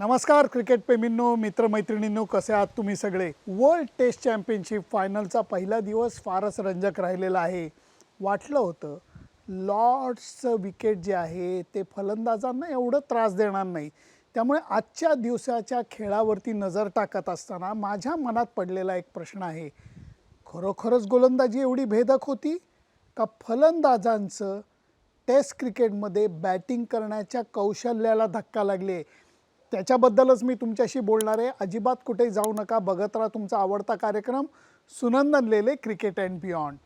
नमस्कार क्रिकेट प्रेमींनो मित्रमैत्रिणींनो कसे आहात तुम्ही सगळे? वर्ल्ड टेस्ट चॅम्पियनशिप फायनलचा पहिला दिवस फारच रंजक राहिलेला आहे. वाटलं होतं लॉर्ड्सचं विकेट जे आहे ते फलंदाजांना एवढं त्रास देणार नाही. त्यामुळे आजच्या दिवसाच्या खेळावरती नजर टाकत असताना माझ्या मनात पडलेला एक प्रश्न आहे. खरोखरच गोलंदाजी एवढी भेदक होती का फलंदाजांचं टेस्ट क्रिकेटमध्ये बॅटिंग करण्याच्या कौशल्याला धक्का लागले? त्याच्याबद्दलच मी तुमच्याशी बोलणार आहे. अजिबात कुठे जाऊ नका. बघत राहा तुमचा आवडता कार्यक्रम. Sunandan Lele cricket and beyond.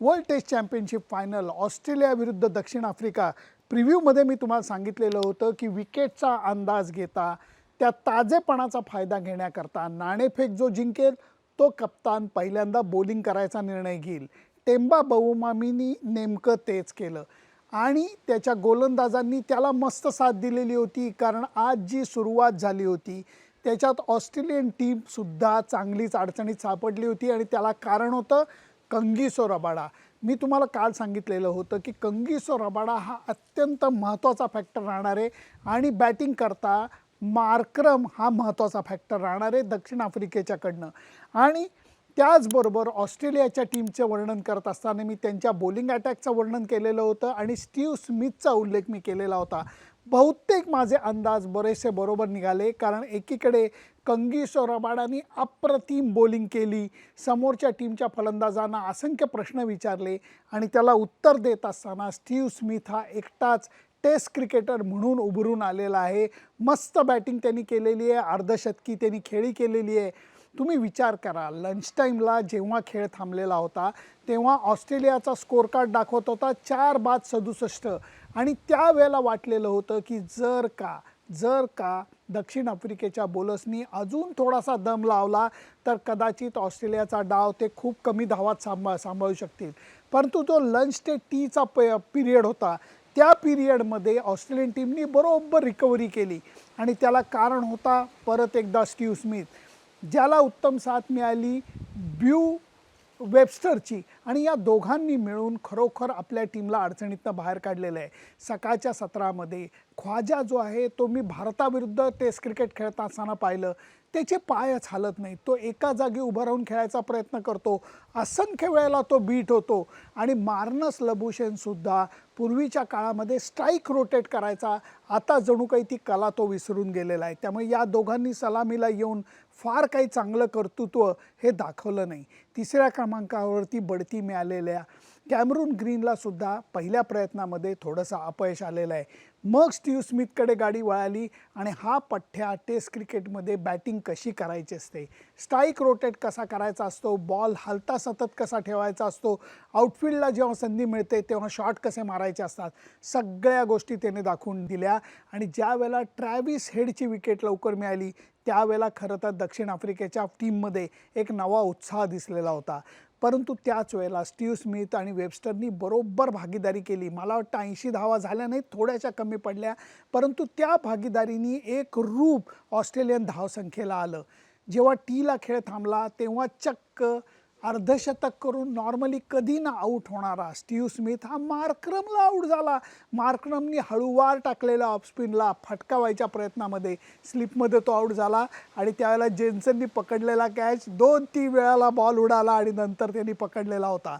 World test championship final Australia विरुद्ध दक्षिण आफ्रिका. प्रिव्ह्यूमध्ये मी तुम्हाला सांगितलेलं होतं की विकेटचा अंदाज घेता त्या ताजेपणाचा फायदा घेण्याकरता नाणेफेक जो जिंकेल तो कप्तान पहिल्यांदा बॉलिंग करायचा निर्णय घेईल. टेंबा बहुमामीनी नेमकं तेच केलं. आणि त्याच्या गोलंदाजांनी त्याला मस्त साथ दिलेली होती कारण आज जी सुरुवात झाली होती त्याच्यात ऑस्ट्रेलियन टीमसुद्धा चांगलीच अडचणीत सापडली होती आणि त्याला कारण होतं कंगिसो रबाडा. मी तुम्हाला काल सांगितलेलं होतं की कंगिसो रबाडा हा अत्यंत महत्त्वाचा फॅक्टर राहणार आहे आणि बॅटिंग करता मार्क्रम हा महत्त्वाचा फॅक्टर राहणार आहे दक्षिण आफ्रिकेच्याकडनं. आणि त्याचबरोबर ऑस्ट्रेलियाच्या टीमचं वर्णन करत असताना मी त्यांच्या बॉलिंग अटॅकचं वर्णन केलेलं होतं आणि स्टीव्ह स्मिथचा उल्लेख मी केलेला होता. बहुतेक माझे अंदाज बरेचसे बरोबर निघाले कारण एकीकडे कंगिसो रबाडानी अप्रतिम बॉलिंग केली. समोरच्या टीमच्या फलंदाजांना असंख्य प्रश्न विचारले आणि त्याला उत्तर देत असताना स्टीव्ह स्मिथ हा एकटाच टेस्ट क्रिकेटर म्हणून उभरून आलेला आहे. मस्त बॅटिंग त्यांनी केलेली आहे. अर्धशतकी त्यांनी खेळी केलेली आहे. तुम्ही विचार करा. लंच टाईमला जेव्हा खेळ थांबलेला होता तेव्हा ऑस्ट्रेलियाचा स्कोर कार्ड दाखवत होता चार बाद सदुसष्ट. आणि त्यावेळेला वाटलेलं होतं की जर का जर का दक्षिण आफ्रिकेच्या बोलर्सनी अजून थोडासा दम लावला तर कदाचित ऑस्ट्रेलियाचा डाव ते खूप कमी धावात सांभाळ सांभाळू शकतील. परंतु जो लंच ते टीचा प पिरियड होता त्या पिरियडमध्ये ऑस्ट्रेलियन टीमनी बरोबर रिकव्हरी केली. आणि त्याला कारण होता परत एकदा स्टीव्ह स्मिथ. ज्याला उत्तम साथ मिळाली ब्यू वेबस्टरची. आणि या दोघांनी मिळून खरोखर आपल्या टीमला अडचणीतनं बाहेर काढलेलं आहे. सकाळच्या सत्रामध्ये ख्वाजा जो आहे तो मी भारताविरुद्ध टेस्ट क्रिकेट खेळत असताना पाहिलं. त्याचे पायच हालत नाही तो एका जागी उभा राहून खेळायचा प्रयत्न करतो. असंख्य वेळेला तो बीट होतो. आणि मार्नस लबुशेनसुद्धा पूर्वीच्या काळामध्ये स्ट्राईक रोटेट करायचा. आता जणू काही ती कला तो विसरून गेलेला आहे. त्यामुळे या दोघांनी सलामीला येऊन फार काही चांगलं कर्तृत्व हे दाखवलं नाही. तिसऱ्या क्रमांकावरती बढती मिळालेल्या कॅमरून ग्रीनला सुद्धा पहिल्या प्रयत्नामध्ये थोडंसं अपयश आलेलं आहे. मग स्टीव्ह स्मिथकडे गाडी वळाली आणि हा पठ्ठ्या टेस्ट क्रिकेटमध्ये बॅटिंग कशी करायची असते? स्ट्राईक रोटेट कसा करायचा असतो? बॉल हलता सतत कसा ठेवायचा असतो? आउटफील्डला जेव्हा संधी मिळते तेव्हा शॉट कसे मारायचे असतात? सगळ्या गोष्टी त्याने दाखवून दिल्या आणि ज्यावेळेला ट्रॅव्हिस हेडची विकेट लवकर मिळाली त्यावेळेला खरं तर दक्षिण आफ्रिकेच्या टीममध्ये एक नवा उत्साह दिसलेला होता. परंतु त्याच वेळेला स्टीव्ह स्मिथ आणि वेबस्टरनी बरोबर भागीदारी केली. मला वाटतं ऐंशी धावा झाल्या नाही थोड्याशा कमी पडल्या परंतु त्या भागीदारीनी एक रूप ऑस्ट्रेलियन धावसंख्येला आलं. जेव्हा टीला खेळ थांबला तेव्हा चक्क अर्धशतक करून नॉर्मली कधी ना आऊट होणारा स्टीव्ह स्मिथ हा मार्क्रमला आऊट झाला. मार्क्रमनी हळूवार टाकलेला ऑफस्पिनला फटकावायच्या प्रयत्नामध्ये स्लिपमध्ये तो आऊट झाला आणि त्यावेळेला जेन्सननी पकडलेला कॅच दोन तीन वेळाला बॉल उडाला आणि नंतर त्यांनी पकडलेला होता.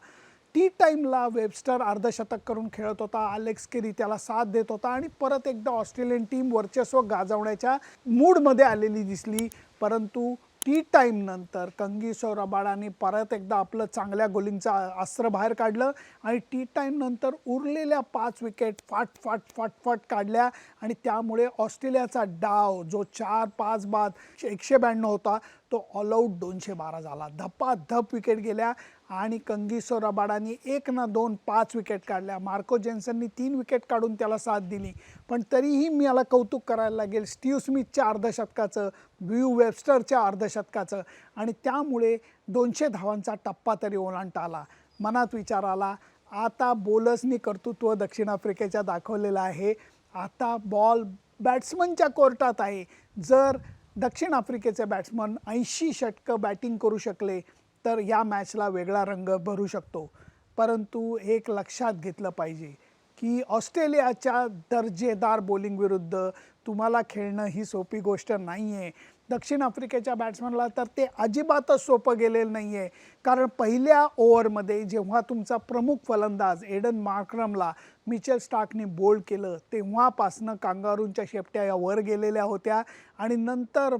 टी टाईमला वेबस्टर अर्धशतक करून खेळत होता. अलेक्स केरी त्याला साथ देत होता आणि परत एकदा ऑस्ट्रेलियन टीम वर्चस्व गाजवण्याच्या मूडमध्ये आलेली दिसली. परंतु टी टाईम नंतर कंगिसो रबाडाने परत एकदा आपलं चांगल्या गोलिंगचं अस्त्र बाहेर काढलं आणि टी टाईम नंतर उरलेल्या पाच विकेट फाट फाट फाट फाट काढल्या आणि त्यामुळे ऑस्ट्रेलियाचा डाव जो चार पाच बाद एकशे ब्याण्णव होता तो ऑल आऊट दोनशे बारा झाला. धपाधप विकेट गेल्या आणि कंगिसो रबाडानी एक ना दोन पाच विकेट काढल्या. मार्को जेन्सननी तीन विकेट काढून त्याला साथ दिली. पण तरीही मी याला कौतुक करायला लागेल. स्टीव्ह स्मिथच्या अर्धशतकाचं व्यू वेबस्टरच्या अर्धशतकाचं. आणि त्यामुळे दोनशे धावांचा टप्पा तरी ओलांडता आला. मनात विचार आला आता बोलर्सनी कर्तृत्व दक्षिण आफ्रिकेच्या दाखवलेलं आहे. आता बॉल बॅट्समनच्या कोर्टात आहे. जर दक्षिण आफ्रिकेचे बॅट्समन ऐंशी षटकं बॅटिंग करू शकले तर या मॅचला वेगळा रंग भरू शकतो. परंतु एक लक्षात घेतलं पाहिजे की ऑस्ट्रेलियाच्या दर्जेदार बॉलिंग विरुद्ध तुम्हाला खेळणं ही सोपी गोष्ट नाही आहे दक्षिण आफ्रिकेच्या बॅट्समनला तर ते अजिबातच सोपं गेलेलं नाही आहे कारण पहिल्या ओव्हरमध्ये जेव्हा तुमचा प्रमुख फलंदाज एडन मार्क्रमला मिचेल स्टार्कने बोल्ड केलं तेव्हापासनं कांगारूंच्या शेपट्या या वर गेलेल्या होत्या. आणि नंतर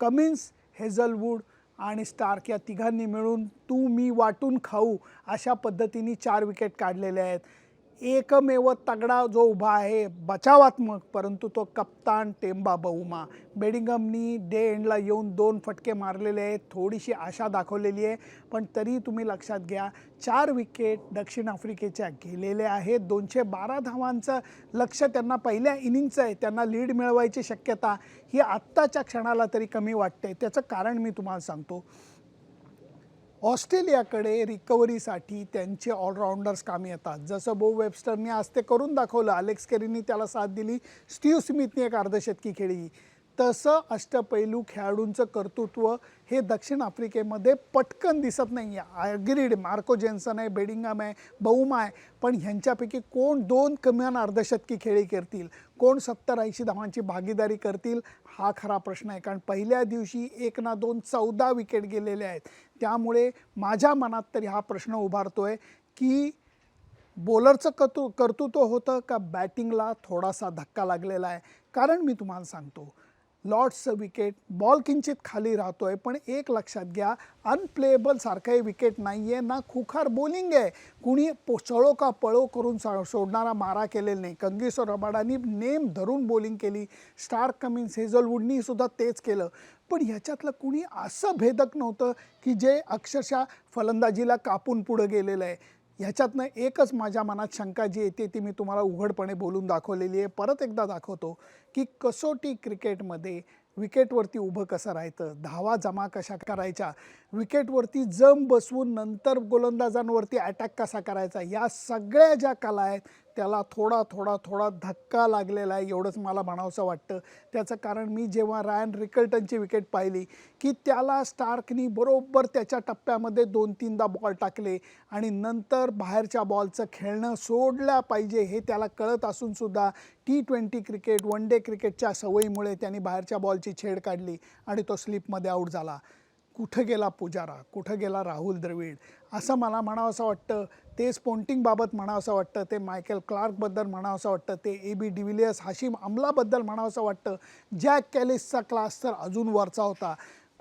कमिन्स हेझलवूड आणि स्टार्क या तिघांनी मिळून तू मी वाटून खाऊ अशा पद्धतीने चार विकेट काढलेले आहेत. एकमेव तगडा जो उभा आहे बचावात्मक परंतु तो कप्तान टेंबा बहुमा बेडिंगमनी डे एंडला येऊन दोन फटके मारलेले आहेत थोडीशी आशा दाखवलेली आहे पण तरी तुम्ही लक्षात घ्या चार विकेट दक्षिण आफ्रिकेच्या गेलेल्या आहेत. दोनशे बारा धावांचं लक्ष त्यांना पहिल्या इनिंगचं आहे त्यांना लीड मिळवायची शक्यता ही आत्ताच्या क्षणाला तरी कमी वाटते. त्याचं कारण मी तुम्हाला सांगतो. ऑस्ट्रेलियाकडे रिकव्हरीसाठी त्यांचे ऑलराऊंडर्स कामी येतात. जसं बो वेबस्टरने आज ते करून दाखवलं. अलेक्स केरीनी त्याला साथ दिली. स्टीव्ह स्मिथने एक अर्धशतकी खेळली तसं अष्टपैलू खेळाडूंचं कर्तृत्व हे दक्षिण आफ्रिकेमध्ये पटकन दिसत नाही आहे अग्रीड मार्को जेन्सन आहे बेडिंगम आहे बहुमा आहे पण ह्यांच्यापैकी कोण दोन कमान अर्धशतकी खेळी करतील कोण सत्तर ऐंशी धावांची भागीदारी करतील? हा खरा प्रश्न आहे कारण पहिल्या दिवशी एक ना दोन चौदा विकेट गेलेले आहेत. त्यामुळे माझ्या मनात तरी हा प्रश्न उभारतो आहे की बॉलरचं कर्तृ कर्तृत्व होतं का बॅटिंगला थोडासा धक्का लागलेला आहे? कारण मी तुम्हाला सांगतो लॉर्ड्सचं विकेट बॉल किंचित खाली राहतो आहे पण एक लक्षात घ्या अनप्लेएबल सारखंही विकेट नाही आहे ना खुखार बॉलिंग आहे. कुणी पो चळो का पळो करून सोडणारा मारा केलेला नाही. कंगेश्वर रबाडानी नेम धरून बॉलिंग केली. स्टार कमिन्स हेझलवूडनी सुद्धा तेच केलं. पण ह्याच्यातलं कुणी असं भेदक नव्हतं की जे अक्षरशः फलंदाजीला कापून पुढं गेलेलं आहे. ह्याच्यातनं एकच माझ्या मनात शंका जी येते ती मी तुम्हाला उघडपणे बोलून दाखवलेली आहे. परत एकदा दाखवतो की कसोटी क्रिकेटमध्ये विकेटवरती उभं कसं राहायचं धावा जमा कशा करायच्या विकेटवरती जम बसवून नंतर गोलंदाजांवरती अटॅक कसा करायचा या सगळ्या ज्या कला आहेत त्याला थोडा थोडा थोडा धक्का लागलेला आहे एवढंच मला म्हणावंसं वाटतं. त्याचं कारण मी जेव्हा रायन रिकल्टनची विकेट पाहिली की त्याला स्टार्कनी बरोबर त्याच्या टप्प्यामध्ये दोन तीनदा बॉल टाकले आणि नंतर बाहेरच्या बॉलचं खेळणं सोडलं पाहिजे हे त्याला कळत असूनसुद्धा T twenty cricket one day क्रिकेटच्या सवयीमुळे त्यांनी बाहेरच्या बॉलची छेड काढली आणि तो स्लिपमध्ये आऊट झाला. कुठं गेला पुजारा? कुठं गेला राहुल द्रविड? असं मला म्हणावंसं वाटतं. ते स्पोंटिंगबाबत म्हणावंसं वाटतं. ते मायकेल क्लार्कबद्दल म्हणावंसं वाटतं. ते ए बी डिव्हिलियर्स हाशिम अमलाबद्दल म्हणावंसं वाटतं. जॅक कॅलिसचा क्लास तर अजून वरचा होता.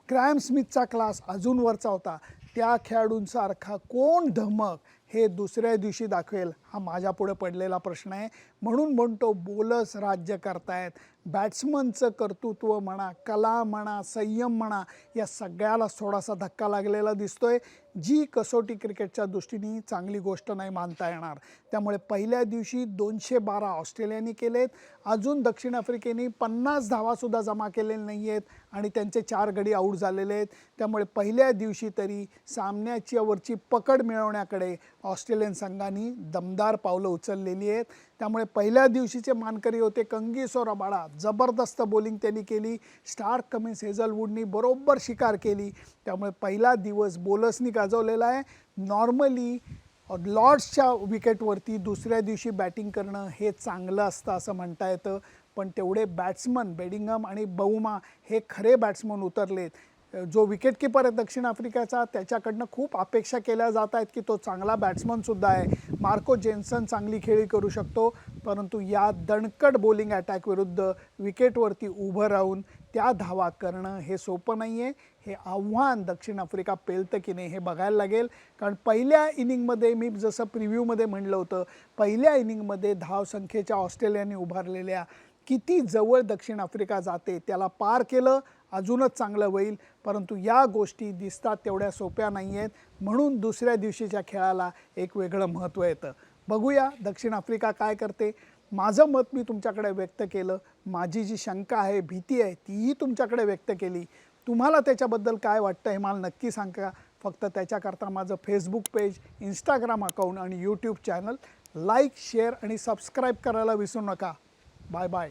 क्रॅम स्मिथचा क्लास अजून वरचा होता. त्या खेळाडूंसारखा कोण धमक हे दुसऱ्या दिवशी दाखवेल. हा माझ्यापुढे पडलेला प्रश्न आहे. म्हणून म्हणतो बोलस राज्य करतायत. बॅट्समनचं कर्तृत्व म्हणा कला म्हणा संयम म्हणा या सगळ्याला थोडासा धक्का लागलेला दिसतोय. जी कसोटी क्रिकेटच्या दृष्टीने चांगली गोष्ट नाही मानता येणार. त्यामुळे पहिल्या दिवशी दोनशे बारा ऑस्ट्रेलियाने केलेत. अजून दक्षिण आफ्रिकेने पन्नास धावासुद्धा जमा केलेले नाही आहेत आणि त्यांचे चार गडी आऊट झालेले आहेत. त्यामुळे पहिल्या दिवशी तरी सामन्याच्या वरची पकड मिळवण्याकडे ऑस्ट्रेलियन संघाने दमदार पावलं उचललेली आहेत. त्यामुळे पहिल्या दिवशीचे मानकरी होते कंगी सोराबाळा. जबरदस्त बॉलिंग त्यांनी केली. स्टार कमिन्स हेझलवूडनी बरोबर शिकार केली. त्यामुळे पहिला दिवस बोलर्सनी गाजवलेला आहे. नॉर्मली लॉर्ड्सच्या विकेटवरती दुसऱ्या दिवशी बॅटिंग करणं हे चांगलं असतं असं म्हणता येतं. पण तेवढे बॅट्समन बेडिंगम आणि बहुमा हे खरे बॅट्समन उतरलेत. जो विकेटकीपर आहे दक्षिण आफ्रिकेचा त्याच्याकडनं खूप अपेक्षा केल्या जात आहेत की तो चांगला बॅट्समनसुद्धा आहे. मार्को जेन्सन चांगली खेळी करू शकतो परंतु या दणकट बॉलिंग अटॅक विरुद्ध विकेटवरती उभं राहून त्या धावा करणं हे सोपं नाही आहे हे आव्हान दक्षिण आफ्रिका पेलतं की नाही हे बघायला लागेल. कारण पहिल्या इनिंगमध्ये मी जसं प्रिव्ह्यूमध्ये म्हणलं होतं पहिल्या इनिंगमध्ये धावसंख्येच्या ऑस्ट्रेलियाने उभारलेल्या किती जवळ दक्षिण आफ्रिका जाते त्याला पार केलं. अजूनच चांगलं होईल. परंतु या गोष्टी दिसतात तेवढ्या सोप्या नाही आहेत म्हणून दुसऱ्या दिवशीच्या खेळाला एक वेगळं महत्त्व येतं. बघूया दक्षिण आफ्रिका काय करते. माझं मत मी तुमच्याकडे व्यक्त केलं. माझी जी शंका आहे भीती आहे तीही तुमच्याकडे व्यक्त केली. तुम्हाला त्याच्याबद्दल काय वाटतं हे मला नक्की सांगा. फक्त त्याच्याकरता माझं फेसबुक पेज इंस्टाग्राम अकाउंट आणि यूट्यूब चॅनल लाईक शेअर आणि सबस्क्राईब करायला विसरू नका. Bye bye